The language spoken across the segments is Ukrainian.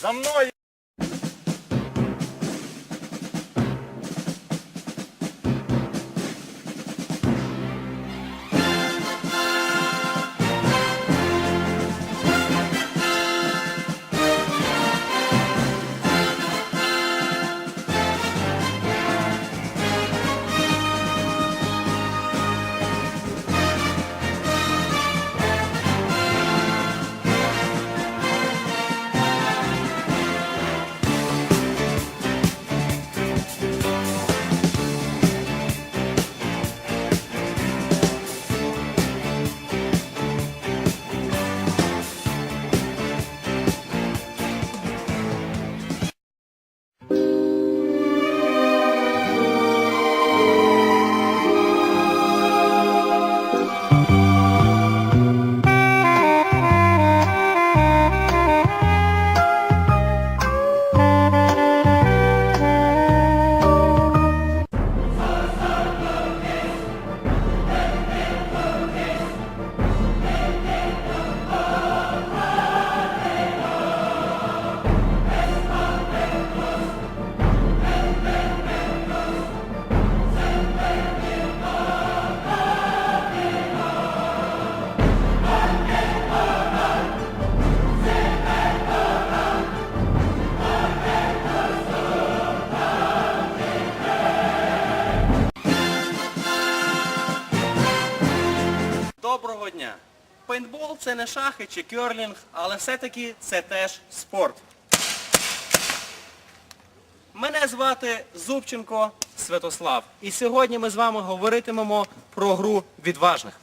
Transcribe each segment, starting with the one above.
За мною! Доброго дня! Пейнтбол це не шахи чи кьорлінг, але все-таки це теж спорт. Мене звати Зубченко Святослав. І сьогодні ми з вами говоритимемо про гру відважних.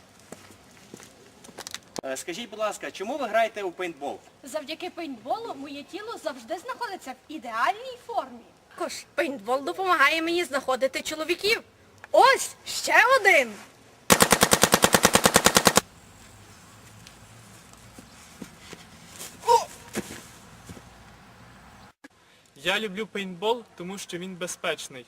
Е, Скажіть, будь ласка, чому ви граєте у пейнтбол? Завдяки пейнтболу моє тіло завжди знаходиться в ідеальній формі. Також пейнтбол допомагає мені знаходити чоловіків. Ось ще один. Я люблю пейнтбол, тому що він безпечний.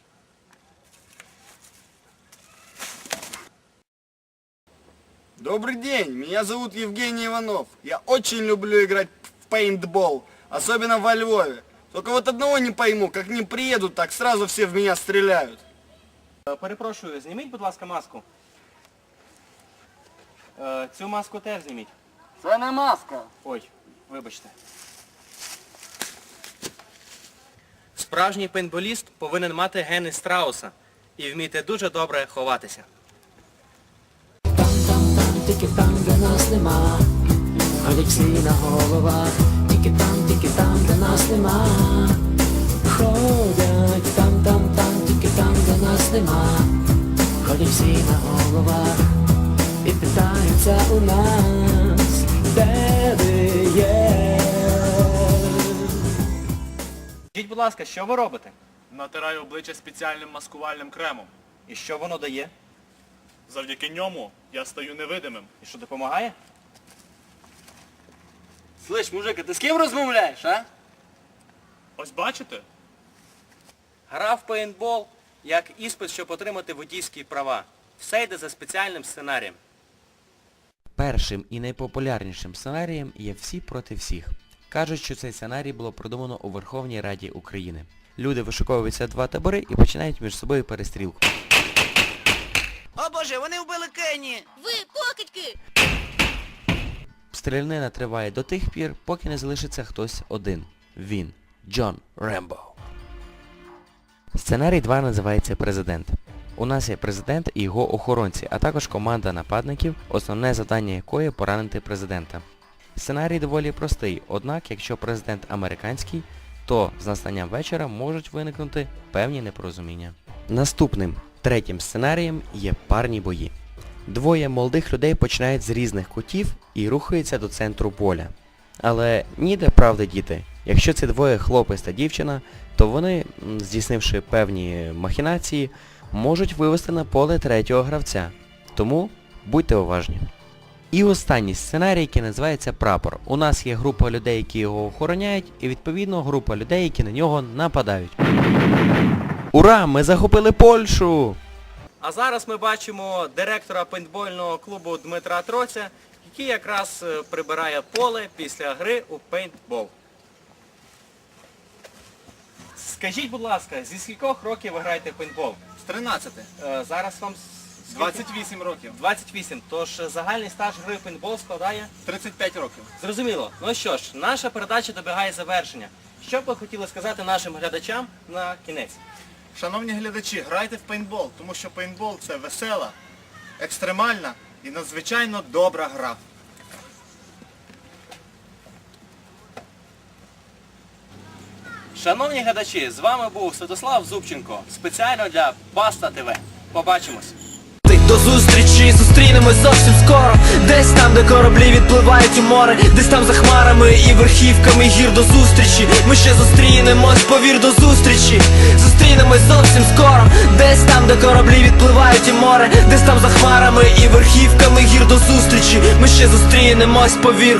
Добрый день, меня зовут Евгений Иванов. Я очень люблю играть в пейнтбол, особенно во Львове. Только вот одного не пойму, как не приедут, так сразу все в меня стреляют. Е, Перепрошую, зніміть, будь ласка, маску. Е, Цю маску теж зніміть. Це не маска. Ой, вибачте. Справжній пейнтболіст повинен мати гени страуса і вміти дуже добре ховатися. Там, тільки там, де нас нема, всі на тільки там, тільки там, де нас нема, ходять там, там, там, тільки там, де нас нема, ходять всі на головах і питаються у нас, де ви є. Скажіть, будь ласка, що ви робите? Натираю обличчя спеціальним маскувальним кремом. І що воно дає? Завдяки ньому я стаю невидимим. І що допомагає? Слышь, мужик, а ти з ким розмовляєш, а? Ось бачите? Гра в пейнтбол як іспит, щоб отримати водійські права. Все йде за спеціальним сценарієм. Першим і найпопулярнішим сценарієм є всі проти всіх. Кажуть, що цей сценарій було продумано у Верховній Раді України. Люди вишуковуються два табори і починають між собою перестрілку. О боже, вони вбили Кенні! Ви покидьки! Стрілянина триває до тих пір, поки не залишиться хтось один. Він. Джон Рембо. Сценарій 2 називається Президент. У нас є президент і його охоронці, а також команда нападників, основне завдання якої поранити президента. Сценарій доволі простий, однак якщо президент американський, то з настанням вечора можуть виникнути певні непорозуміння. Наступним, третім сценарієм є парні бої. Двоє молодих людей починають з різних кутів і рухаються до центру поля. Але ніде правди діти. Якщо це двоє хлопець та дівчина, то вони, здійснивши певні махінації, можуть вивести на поле третього гравця. Тому будьте уважні. І останній сценарій, який називається прапор. У нас є група людей, які його охороняють, і відповідно група людей, які на нього нападають. Ура! Ми захопили Польщу! А зараз ми бачимо директора пейнтбольного клубу Дмитра Троця, який якраз е, прибирає поле після гри у пейнтбол. Скажіть, будь ласка, зі скількох років ви граєте в пейнтбол? З 13. Е, зараз вам? 28 років. 28. Тож е, загальний стаж гри в пейнтбол складає 35 років. Зрозуміло. Ну що ж, наша передача добігає завершення. Що б ви хотіли сказати нашим глядачам на кінець? Шановні глядачі, грайте в пейнтбол, тому що пейнтбол це весела, екстремальна і надзвичайно добра гра. Шановні глядачі, з вами був Святослав Зубченко спеціально для Баста ТВ. Побачимось. До зустрічі, зустрінемось зовсім скоро. Десь там, де кораблі відпливають у море Десь там за хмарами і верхівками гір до зустрічі. Ми ще зустрінемось, повір до зустрічі. Зустрінемось зовсім скоро. Десь там, де кораблі відпливають у море Десь там за хмарами і верхівками гір до зустрічі. Ми ще зустрінемось, повір